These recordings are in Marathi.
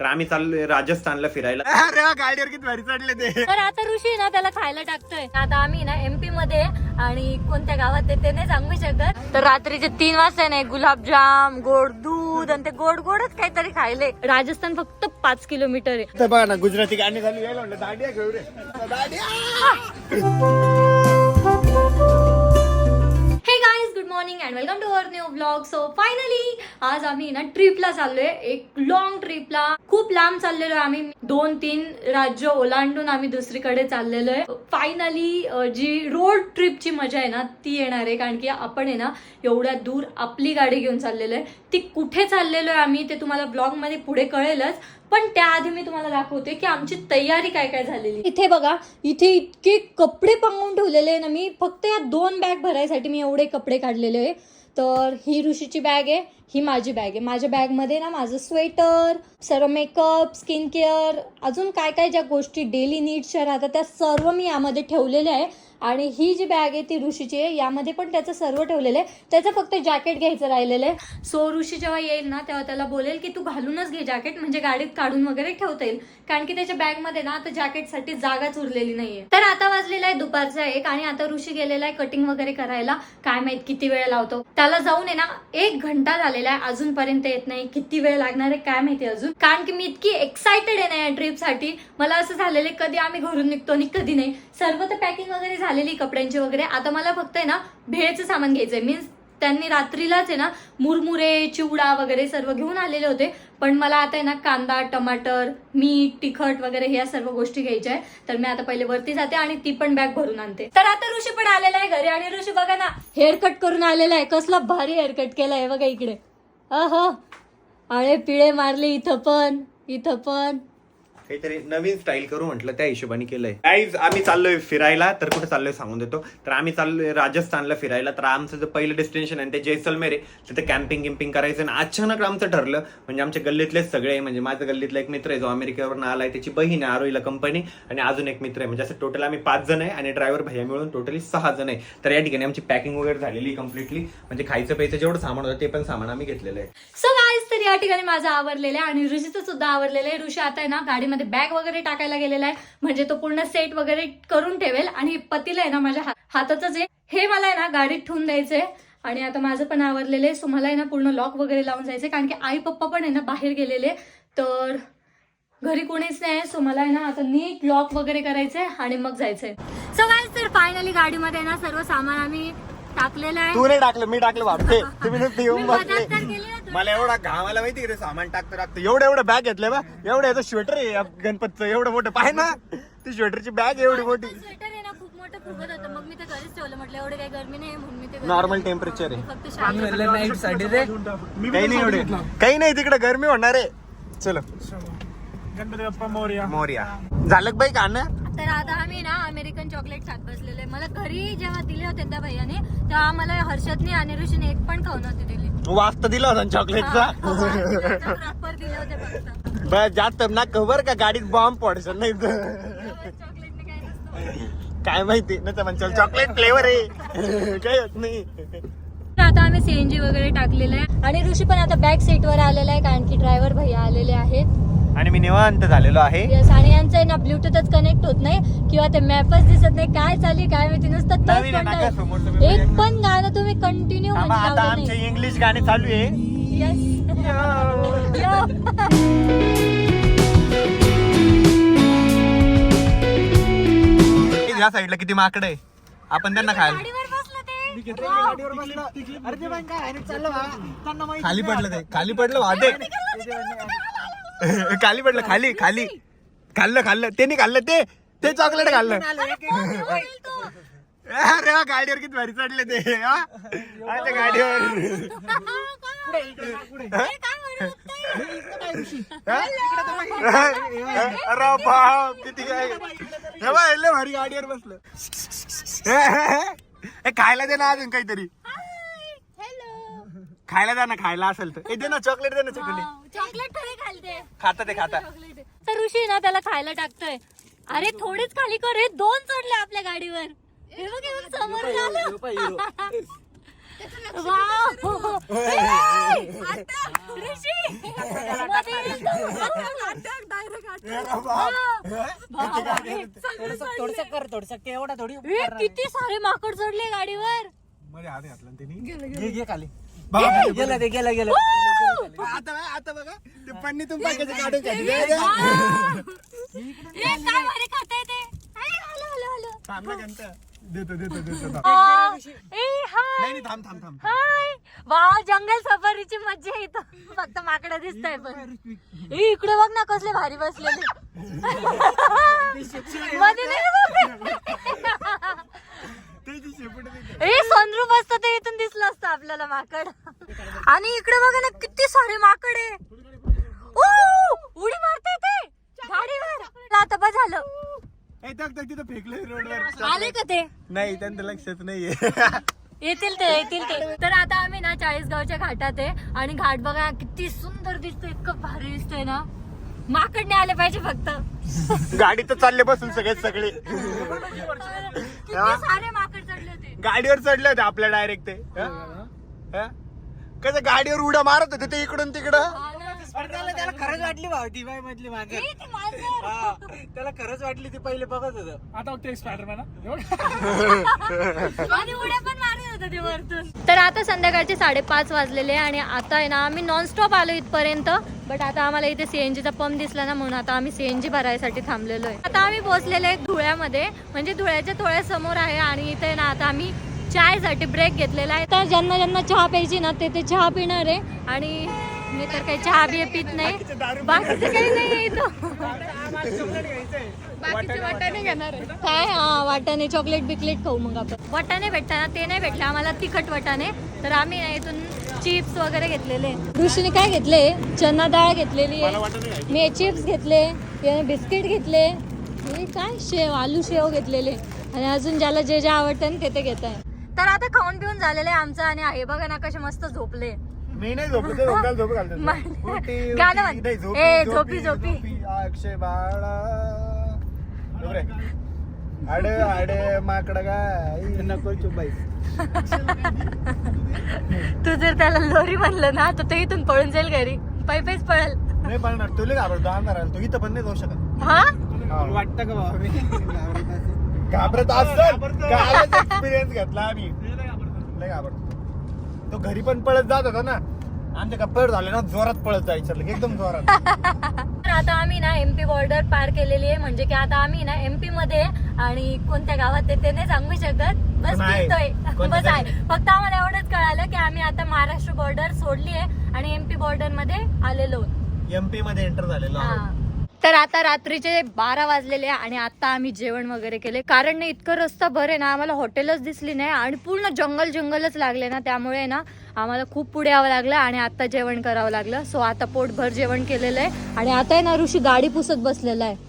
तर आम्ही चाललोय राजस्थानला फिरायला. अरे वा, गाडीवर किती भारी चढले ते. तर आता ऋषी ना त्याला खायला टाकतोय. आता आम्ही ना एमपी मध्ये आणि कोणत्या गावात आहे ते नाही सांगू शकत. तर रात्रीचे तीन वाजता नाही गुलाबजाम गोड दूध आणि ते गोड गोडच काहीतरी खायले. राजस्थान फक्त पाच किलोमीटर आहे. तर बघा ना गुजराती गाणी यायला म्हणलं दांडिया घेऊ रे. Hey. Morning and welcome to our new blog so finally आज आम्ही ना ट्रिपला चाललोय. एक लॉंग ट्रिपला खूप लांब चाललेलो आहे आम्ही. दोन तीन राज्य ओलांडून आम्ही दुसरीकडे चाललेलो आहे फायनली जी रोड ट्रिपची मजा आहे ना ती येणार आहे. कारण की आपण आहे ना एवढ्या दूर आपली गाडी घेऊन चाललेलो आहे. ती कुठे चाललेलो आहे आम्ही ते तुम्हाला ब्लॉगमध्ये पुढे कळेलच. पण त्याआधी मी तुम्हाला दाखवते की आमची तयारी काय काय झालेली. इथे बघा इथे इतके कपडे पांगून ठेवलेले आहे ना मी फक्त या दोन बॅग भरायसाठी मी एवढे कपडे काढलेले आहे. तर ही ऋषीची बॅग आहे ही माझी बॅग आहे. माझ्या बॅगमध्ये ना माझं स्वेटर सर्व मेकअप स्किन केअर अजून काय काय ज्या गोष्टी डेली नीड्सच्या राहतात त्या सर्व मी यामध्ये ठेवलेल्या आहे. आणि ही जी बॅग आहे ती ऋषीची आहे. यामध्ये पण त्याचं सर्व ठेवलेलं आहे. त्याचं फक्त जॅकेट घ्यायचं राहिलेलं आहे. सो ऋषी जेव्हा येईल ना तेव्हा त्याला बोलेल की तू घालूनच घे जॅकेट म्हणजे गाडीत काढून वगैरे ठेवता येईल. कारण की त्याच्या बॅगमध्ये ना आता जॅकेटसाठी जागाच उरलेली नाहीये. तर आता वाजलेला आहे दुपारचा एक आणि आता ऋषी गेलेला आहे कटिंग वगैरे करायला. काय माहीत किती वेळ लावतो. त्याला जाऊन आहे ना एक घंटा झालेला आहे. अजूनपर्यंत येत नाही. किती वेळ लागणार आहे काय माहिती अजून. कारण की मी इतकी एक्साइटेड आहे ना या ट्रिपसाठी मला असं झालेलं आहे कधी आम्ही घरून निघतो आणि कधी नाही. सर्व तर पॅकिंग वगैरे झालेली कपड्यांची वगैरे आता मला फक्त आहे ना भेळचं सामान घ्यायचंय. मीन्स त्यांनी रात्रीलाच आहे ना मुरमुरे चिवडा वगैरे सर्व घेऊन आलेले होते. पण मला आता आहे ना कांदा टमाटर मीठ तिखट वगैरे ह्या सर्व गोष्टी घ्यायच्या आहे तर मी आता पहिले वरती जाते आणि ती पण बॅग भरून आणते. तर आता ऋषी पण आलेला आहे घरी. आणि ऋषी बघा ना हेअरकट करून आलेला आहे. कसला भारी हेअरकट केला आहे बघा इकडे. अह. आळे पिळे मारले इथं पण इथं पण. काहीतरी नवीन स्टाईल करू म्हटलं त्या हिशोबाने केलंय. गाईज आम्ही चाललोय फिरायला तर कुठे चाललोय सांगून देतो. तर आम्ही चाललोय राजस्थानला फिरायला तर आमचं जे पहिलं डेस्टिनेशन आहे ते जैसलमेर आहे. तिथे कॅम्पिंग किम्पिंग करायचं आणि अचानक आमचं ठरलं म्हणजे आमच्या गल्लीतलेच सगळे म्हणजे माझ्या गल्लीतला एक मित्र आहे जो अमेरिकेवरून आलाय त्याची बहीण आहे आरोईला कंपनी आणि अजून एक मित्र आहे. म्हणजे असं टोटल आम्ही पाच जण आहे आणि ड्रायव्हर भैया मिळून टोटली सहा जण आहे. तर या ठिकाणी आमची पॅकिंग वगैरे झालेली कम्प्लिटली म्हणजे खायचं प्यायचं जेवढं सामान होतं ते पण सामान आम्ही घेतलेलं आहे. सो या ठिकाणी माझं आवरलेलं आहे आणि ऋषीचं सुद्धा आवरलेलं आहे. ऋषी आता आहे ना गाडीमध्ये बॅग वगैरे टाकायला गेलेला आहे. म्हणजे तो पूर्ण सेट वगैरे करून ठेवेल आणि पतीला आहे ना माझ्या हा- हातातच आहे हे मला आहे ना गाडीत ठेवून द्यायचंय. आणि आता माझं पण आवरलेलं आहे. सो मला आहे ना पूर्ण लॉक वगैरे लावून जायचंय. कारण की आई पप्पा पण आहे ना बाहेर गेलेले. तर घरी कोणीच नाही सो मला आहे ना आता नीट लॉक वगैरे करायचंय आणि मग जायचंय. सो काय तर फायनली गाडीमध्ये ना सर्व सामान आम्ही टाकलेलं आहे. तू नाही टाकलं मी टाकलं वाटते तुम्ही नुसते येऊन मदत बसले. तर केली ना तुला. मला एवढा घामाला माहिती का ते सामान टाकतं टाकतं. एवढं एवढं बॅग घेतलंय बा. एवढं याचं स्वेटर आहे या गणपतचं. एवढं मोठं. पाय ना. ती स्वेटरची बॅग एवढी मोठी. स्वेटर आहे ना खूप मोठं फुगत होतं. मग मी ते घरीच ठेवलं. म्हटलं एवढे काही गरमी नाही म्हणून मी ते घरी Normal ठेवलं. temperature आहे. फक्त शाळेत नाईटसाठी रे. काही नाही एवढे. काही नाही तिकडे गरमी होणार आहे. चलो. गणपती बाप्पा मोर्या. मोर्या. झालं का बाई का ना तर आता आम्ही ना अमेरिकन चॉकलेट खात बसलेले मला घरी जेव्हा दिले होते त्या भैयाने तेव्हा मला हर्षदने आणि ऋषीने एक पण खाऊ नव्हते दिले. वाजता दिला होता चॉकलेटचा? रॅपर दिले होते फक्त. बस जास्त ना खबर का गाडीत बॉम्ब पडशन नाही चॉकलेटने काय नसतं. काय माहिती? नाही तर म्हणशाल चॉकलेट फ्लेवर आहे. काही होत नाही. तर आता आम्ही सीएनजी वगैरे टाकलेलं आहे. आणि ऋषी पण आता बॅक सीट वर आलेला आहे कारण की ड्रायव्हर भैया आलेले आहेत. आणि मी निवांत झालेलो आहे. आणि यांचं आहे ना ब्लूटूथच कनेक्ट होत नाही किंवा ते मॅपच दिसत नाही काय चालली काय माहिती नुसतं एक पण गाणं तुम्ही कंटिन्यू म्हणजे आता आमचे इंग्लिश गाणे चालू आहे. Yes. Yo. या साईडला किती माकड आहे? आपण त्यांना खायला गाडीवर बसलं ते? खाली पडलं ते खाली पडलं वाटे खाली पडलं खाली खाली. खाल्लं खाल्लं. त्यांनी खाल्लं ते ते चॉकलेट खाल्लं. अरे वा, गाडीवर किती भारी चढले ते. हा? त्या गाडीवर. हा? अरे बाप किती काय. हे बघ, लय भारी गाडीवर बसलं. हे खायला दे ना अजून काहीतरी. खायला द्या ना खायला असेल तर. ए, दे ना चॉकलेट दे ना चॉकलेट चॉकलेट खाता ते खाता. तर ऋषी ना त्याला खायला टाकतोय. अरे थोडीच खाली कर रे. दोन चढले आपल्या गाडीवर. हे बघ हे बघ, समोर झालं. वाव. ए, आता, ऋषी. मध्ये एकदम. बापरे. सगळं थोडस कर थोडस. एवढा थोडी ए, किती सारे माकड चढले गाडीवर. मध्ये हात घातला ना त्यांनी. घे घे खाली. गेलं ते गेलं गेलं. आता आता बघा. ते काढून ए, काय भारी खाताय ते? ए, आलं, आलं, आलं. थांब ना गंता. देतो देतो देतो थांब. आ, ए, हाय. नाही नाही, थांब थांब थांब. हाय. वा जंगल सफारीची मज्जा आहे इथं फक्त माकड दिसतंय पण. ए, इकडे बघ ना कसले भारी बसलेले मध्ये नाही बघ. ते जी शेपूट आहे ते. ए सनरूफ असतं ते इथून दिसलं असतं आपल्याला माकड. आणि इकडे बघा ना किती सारे माकड आहे. उडी मारते ते. गाडीवर. आता बस झालं. तिथं रोडवर. आले का ते? नाही त्यांचं लक्षच नाहीये. येतील ते येतील ते. तर आता आम्ही ना चाळीसगावच्या घाटात आहे आणि घाट बघा किती सुंदर दिसतोय इतकं भारी दिसतोय ना. माकडने आले पाहिजे फक्त. गाडी तर चालले बसून सगळे सगळे. किती सारे माकड चढले होते. गाडीवर चढले होते आपल्या डायरेक्ट ते. कसं गाडीवर उड्या मारत होते ते इकडून तिकडं? त्याला त्याला खरंच वाटली भाव ती बाय मधली ते मांजर. हा, त्याला खरंच वाटली ती पहिले बघत होत. आता बघते स्पायडरमॅन आणि उड्या पण मारत होते ते वरतून. तर आता संध्याकाळचे साडेपाच वाजलेले आणि आता आहे ना आम्ही नॉनस्टॉप आलो इथपर्यंत. बट आता आम्हाला इथे सीएनजीचा पंप दिसला ना म्हणून आता आम्ही सीएनजी भरायसाठी थांबलेलो आहे. आता आम्ही पोहोचलेलो आहे धुळ्यामध्ये. म्हणजे धुळ्याच्या थोड्या समोर आहे आणि इथे ना आता आम्ही चायसाठी ब्रेक घेतलेला आहे. तर ज्यांना ज्यांना चहा प्यायची ना ते ते चहा पिणार आहे. आणि मी तर काही चहा बी पित नाही. बाकीचं काही नाही इथं. काय? हा वाटाणे चॉकलेट बिकलेट खाऊ मग आपण. वाटाणे भेटताना ते नाही भेटले. आम्हाला तिखट वाटाणे. तर आम्ही ना इथून चिप्स वगैरे घेतलेले. ऋषीने काय घेतले? चना डाळ घेतलेली आहे. मी चिप्स घेतले. याने बिस्किट घेतले. काय शेव आलू शेव घेतलेले. आणि अजून ज्याला जे जे आवडतं ना ते ते घेत आहे. तर आता खाऊन पिऊन झालेलं आहे आमचं आणि आहे बघा ना कसे मस्त झोपले. मी नाही झोपलो ते झोप गाणं म्हण. नाही, झोपी, ए, झोपी, झोपी. अक्षय बाळा. झोप रे. आडे आडे माकड गाय. नको चुबाई तू जर त्याला लोरी म्हणलं ना तर ते इथून पळून जाईल घरी. पायी पायीच पळल. नाही पळणार. तुला घाबरतो. आला तू इथं पण नाही जाऊ शकत. हा? वाटतं का मी? घाबरत असत एक्सपिरियन्स घेतला आम्ही. लय घाबरतो तो घरी पण पळत जात होता ना. आमच्या कप्पर झाले ना जोरात पळत जायचं एकदम जोरात. आता आम्ही ना एमपी बॉर्डर पार केलेली आहे. म्हणजे की आता आम्ही ना एमपी मध्ये आणि कोणत्या गावात आहे ते नाही सांगू शकत. बस. फिरतोय. बस आहे. फक्त आम्हाला एवढंच कळालं की आम्ही आता महाराष्ट्र बॉर्डर सोडली आहे आणि एमपी बॉर्डरमध्ये आलेलो. आहोत. एमपी मध्ये एंटर झालेलो आहोत. तर आता रात्रीचे बारा वाजलेले आहे आणि आता आम्ही जेवण वगैरे केले. कारण ना इतकं रस्ता भर आहे ना आम्हाला हॉटेलच दिसली नाही आणि पूर्ण जंगल जंगलच लागले ना. त्यामुळे ना आम्हाला खूप पुढे यावं लागलं आणि आता जेवण करावं लागलं. सो आता पोटभर जेवण केलेलं आहे. आणि आता आहे ना ऋषी गाडी पुसत बसलेला आहे.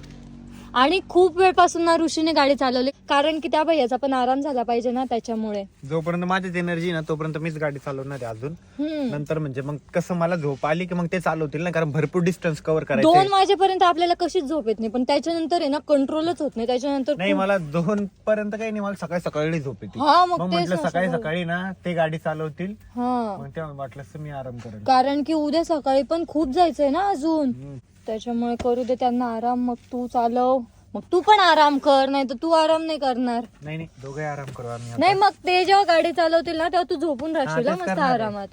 आणि खूप वेळपासून ना ऋषीने गाडी चालवली. कारण की त्या भैयाचा पण आराम झाला पाहिजे ना त्याच्यामुळे. जोपर्यंत माझीच एनर्जी ना तोपर्यंत मीच गाडी चालवणार आहे अजून. हम्म. नंतर म्हणजे मग कसं मला झोप आली की मग ते चालवतील ना कारण भरपूर डिस्टन्स कव्हर करायचं दोन वाजेपर्यंत आपल्याला कशीच झोप येत नाही पण त्याच्यानंतर आहे ना कंट्रोलच होत नाही. त्याच्यानंतर नाही खूप- मला दोन पर्यंत काही नाही मला सकाळी सकाळी झोप येते. हा, मग मग तेच म्हटलं ना, सकाळी सकाळी. सकाळी ना ते गाडी चालवतील. हा. मग तेव्हा वाटलं मी आराम करेल. कारण की उद्या सकाळी पण खूप जायचंय ना अजून. हम्म. त्याच्यामुळे करू दे त्यांना आराम मग तू चालव मग तू पण आराम कर नाही तर तू आराम नाही करणार नाही नाही दोघे आराम करू आम्ही आता. नाही मग ते जेव्हा गाडी चालवतील ना तेव्हा तू झोपून राहशील हा, ना तेच मस्त करणार आहे. आरामात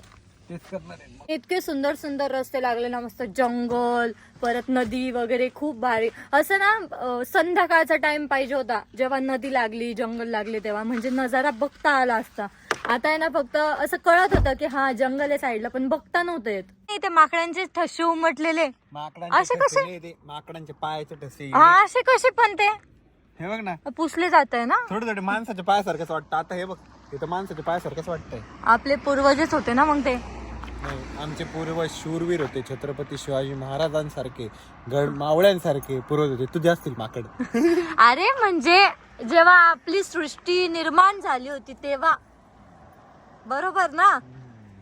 तेच करणार आहे. इतके सुंदर सुंदर रस्ते लागले ना मस्त जंगल परत नदी वगैरे खूप भारी. असं ना संध्याकाळचा टाइम पाहिजे होता. जेव्हा नदी लागली जंगल लागले तेव्हा. म्हणजे नजारा बघता आला असता. आता आहे ना फक्त असं कळत होतं की हा जंगल आहे साईडला पण बघता नव्हतं येत. ते माकडांचे ठसे उमटलेले. माकडांचे असे कसे? माकडांचे पायाचे ठसे हा असे कसे पण ते? हे बघ ना. पुसले जात आहे ना? थोडे थोडे माणसाच्या पायासारखंच वाटतं. आता हे बघ इथं माणसाच्या पायासारखंच वाटतंय. आपले पूर्वजच होते ना मग ते. नाही आमचे पूर्वज शूरवीर होते छत्रपती शिवाजी महाराजांसारखे गड मावळ्यांसारखे पूर्वज होते. तुझे असतील माकड. अरे म्हणजे जेव्हा आपली सृष्टी निर्माण झाली होती तेव्हा. बरोबर ना?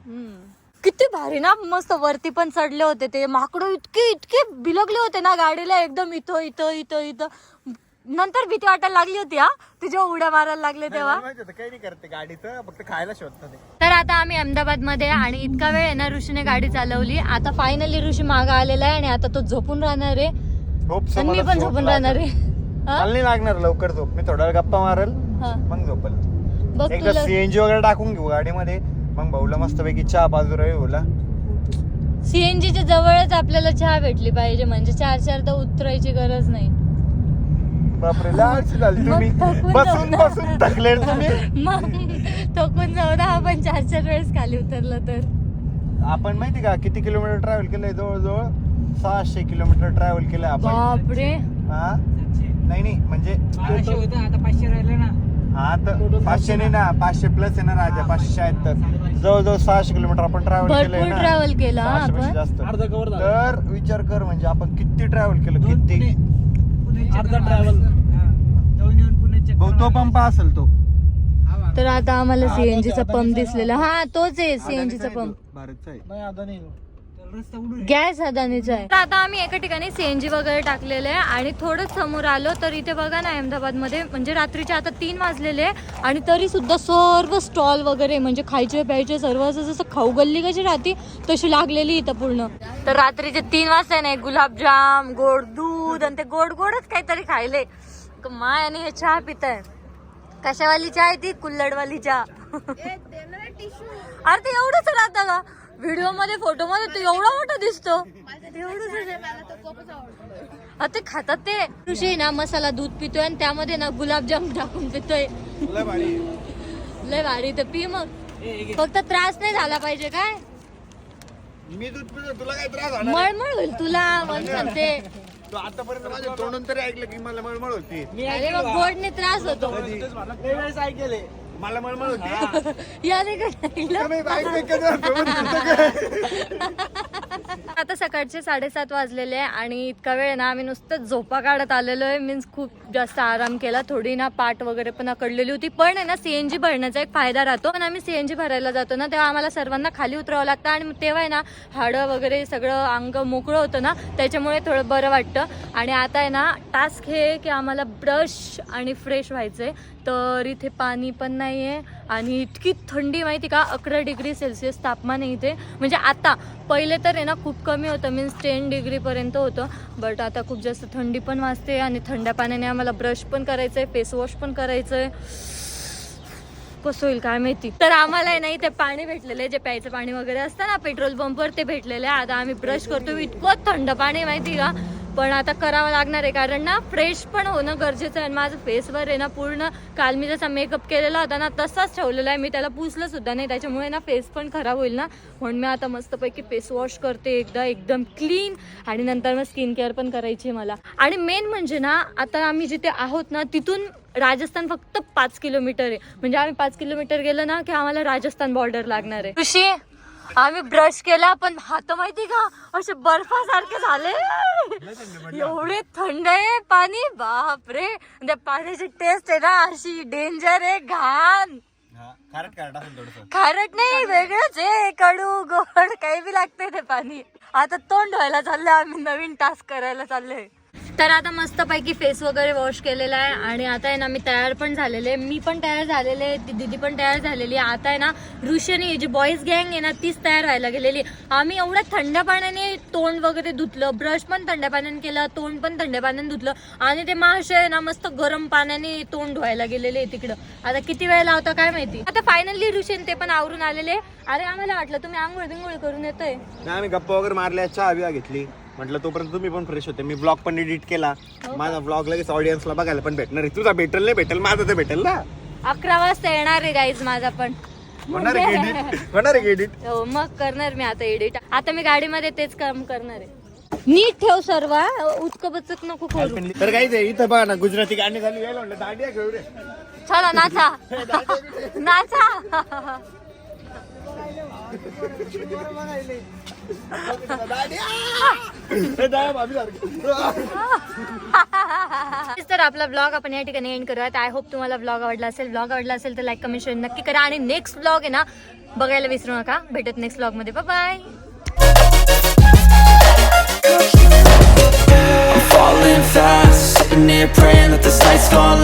हम्म. किती भारी ना मस्त वरती पण चढले होते ते. माकडं इतके इतके बिलगले होते ना गाडीला एकदम इथं इथं इथं इथं. नंतर भीती वाटायला लागली होती हा? तुझ्या उड्या मारायला लागले तेव्हा. माहिती होतं काही नाही करते गाडीचं फक्त खायला शोधतं ते. तर आता आम्ही अहमदाबादमध्ये आहे आणि इतका वेळ आहे ना ऋषीने गाडी चालवली. आता फायनली ऋषी मागा आलेला आहे आणि आता तो झोपून राहणार आहे. झोप आणि मी पण झोपून राहणार आहे? मला नाही लागणार लवकर झोप. मी थोडा वेळ गप्पा मारल हा. मग झोपल. बघ एकदा तुला सीएनजी वगैरे टाकून घेऊ गाडीमध्ये. मग भाऊला मस्त पैकी चहा बाजू रवी भाऊला. सीएनजीच्या जवळच आपल्याला चहा भेटली पाहिजे म्हणजे चार चार तर उतरायची गरज नाही. बापरे लाडची झाली तुम्ही. थकून बसून जाऊ ना. बसून थकले तुम्ही. मग थकून जाऊ ना आपण चार चार वेळेस खाली उतरलं तर. आपण माहिती का किती किलोमीटर ट्रॅव्हल केलंय जवळजवळ? सहाशे किलोमीटर ट्रॅव्हल केलंय आपण. बापरे. हा? नाही नाही म्हणजे बाराशे होतं आता पाचशे राहिले ना. हा तर पाचशे नाही ना. पाचशे प्लस आहे ना राजा पाचशे शहात्तर. जवळजवळ सहाशे किलोमीटर आपण ट्रॅव्हल केलंय भरपूर ना. ट्रॅव्हल केलं हा आपण. जास्त. अर्धा कवर झालं. तर विचार कर म्हणजे आपण किती ट्रॅव्हल केलं दोन किती? पुणे- अर्धा travel. भाऊ तो पंप असेल तो. तर आता आम्हाला सीएनजीचा पंप दिसलेला. हा तोच आहे सीएनजीचा पंप. भारतचा आहे. नाही आता नाही. रस्ता उडून गॅस अदानीचा आहे. तर आता आम्ही एका ठिकाणी सीएनजी वगैरे टाकलेलं आहे आणि थोडंच समोर आलो तर इथे बघा ना अहमदाबादमध्ये म्हणजे रात्रीचे आता तीन वाजलेले आहे आणि तरी सुद्धा सर्व स्टॉल वगैरे म्हणजे खायचे प्यायचे सर्व असं जसं खाऊ गल्ली कशी राहते तशी लागलेली इथं पूर्ण. तर रात्रीचे तीन वाजता नाही गुलाबजाम गोड दूध आणि ते गोड गोडच काहीतरी खायले. माय आणि हे चहा पित आहे कशावाली चहा आहे ती? कुल्लडवाली चहा। अरे ते एवढंच राहतं का? व्हिडिओमध्ये फोटो मध्ये तो एवढा मोठा दिसतो। अरे ते खातात ते। ऋषी ना मसाला दूध पितोय आणि त्यामध्ये ना गुलाबजाम टाकून पितोय। लय भारी. तर पी मग. फक्त त्रास नाही झाला पाहिजे काय? मी दूध पितो तुला काय त्रास होणार? मळमळ होईल तुला म्हणून सांगते. तू आतापर्यंत माझ्या तोंडून तरी ऐकलं की मला मळमळ होती. मी अरे मग गोडने त्रास होतो. वेळेस ऐकले मला मळमळ होती. याने का आता सकाळचे साडेसात वाजलेले आहे आणि इतका वेळ ना आम्ही नुसतं झोपा काढत आलेलो आहे. मीन्स खूप जास्त आराम केला. थोडी ना पाठ वगैरे पण अकडलेली होती. पण आहे ना सीएनजी भरण्याचा एक फायदा राहतो. पण आम्ही सीएनजी भरायला जातो ना तेव्हा आम्हाला सर्वांना खाली उतरावं लागतं. आणि तेव्हा आहे ना हाडं वगैरे सगळं अंग मोकळं होतं ना त्याच्यामुळे थोडं बरं वाटतं. आणि आता आहे ना टास्क हे आहे की आम्हाला ब्रश आणि फ्रेश व्हायचंय. तर इथे पाणी पण नाही आहे आणि इतकी थंडी माहिती का? अकरा डिग्री सेल्सिअस तापमान आहे इथे. म्हणजे आता पहिले तर आहे ना खूप कमी होतं मीन्स टेन डिग्रीपर्यंत होतं. बट आता खूप जास्त थंडी पण वाजते आणि थंड पाण्याने आम्हाला ब्रश पण करायचं आहे फेसवॉश पण करायचं आहे कसं होईल काय माहिती? तर आम्हाला नाही ते पाणी भेटलेलं आहे. जे प्यायचं पाणी वगैरे असतं ना पेट्रोल पंपवर ते भेटलेले आहे. आता आम्ही ब्रश करतो. इतकं थंड पाणी आहे माहिती का? पण आता करावं लागणार आहे कारण ना फ्रेश पण होणं गरजेचं आहे. आणि माझं फेसवर आहे ना पूर्ण काल मी जसा मेकअप केलेला होता ना तसाच ठेवलेला आहे. मी त्याला पुसलं सुद्धा नाही. त्याच्यामुळे ना फेस पण खराब होईल ना. म्हणून मी आता मस्तपैकी फेस वॉश करते एकदा एकदम क्लीन आणि नंतर मग स्किन केअर पण करायची आहे मला. आणि मेन म्हणजे ना आता आम्ही जिथे आहोत ना तिथून राजस्थान फक्त पाच किलोमीटर आहे. म्हणजे आम्ही पाच किलोमीटर गेलो ना की आम्हाला राजस्थान बॉर्डर लागणार आहे. ऋषी आम्ही ब्रश केला पण हात माहिती का? असे बर्फासारखे झाले. एवढे थंड आहे पाणी. बापरे. त्या पाण्याची टेस्ट आहे ना अशी डेंजर आहे घाण. खारट नाही वेगळंच आहे. कडू गोड काही बी लागतंय ते पाणी. आता तोंड धुवायला चाललंय आम्ही नवीन टास्क करायला चाललोय. तर आता मस्तपैकी फेस वगैरे वॉश केलेला आहे आणि आता आहे ना मी तयार पण झालेले मी पण तयार झालेले दीदी दिदी पण तयार झालेली आता आहे ना ऋषीने जी बॉईज गँग आहे ना तीच तयार व्हायला गेलेली आम्ही एवढ्या थंड पाण्याने तोंड वगैरे धुतलं ब्रश पण थंड पाण्याने केलं तोंड पण थंड पाण्याने धुतलं आणि ते महाशय आहे ना मस्त गरम पाण्याने तोंड धुवायला गेलेले तिकडं. आता किती वेळ लावता काय माहिती? आता फायनली ऋषीन ते पण आवरून आलेले अरे आम्हाला वाटलं तुम्ही आंघोळ बिंघोळ करून येतोय. आम्ही गप्पा वगैरे मारल्या चहा घेतली. म्हटलं तोपर्यंत तुम्ही पण फ्रेश होते. मी ब्लॉग पण एडिट केला. माझा ब्लॉग लगेच ऑडियन्सला बघायला पण भेटणार आहे. तुझा भेटेल नाही भेटेल माझा तर भेटेल ना. अकरा वाजता येणार आहे गाईज माझा पण. होणार आहे एडिट होणार आहे एडिट हो मग करणार मी आता एडिट आता मी गाडीमध्ये तेच काम करणार आहे. नीट ठेव सर्व. उचक बचक नको करू. तर काहीच आहे इथं बघा ना गुजराती गाणी झाली. यायला म्हणलं दांडिया घेऊ रे चला नाचा. नाचा. हे. तर आपला ब्लॉग आपण या ठिकाणी एंड करूयात. आय होप तुम्हाला ब्लॉग आवडला असेल. ब्लॉग आवडला असेल तर लाईक कमेंट शेअर नक्की करा. आणि नेक्स्ट ब्लॉग आहे ना बघायला विसरू नका. भेटत नेक्स्ट ब्लॉगमध्ये. Bye falling fast Sitting here praying that this night's gonna last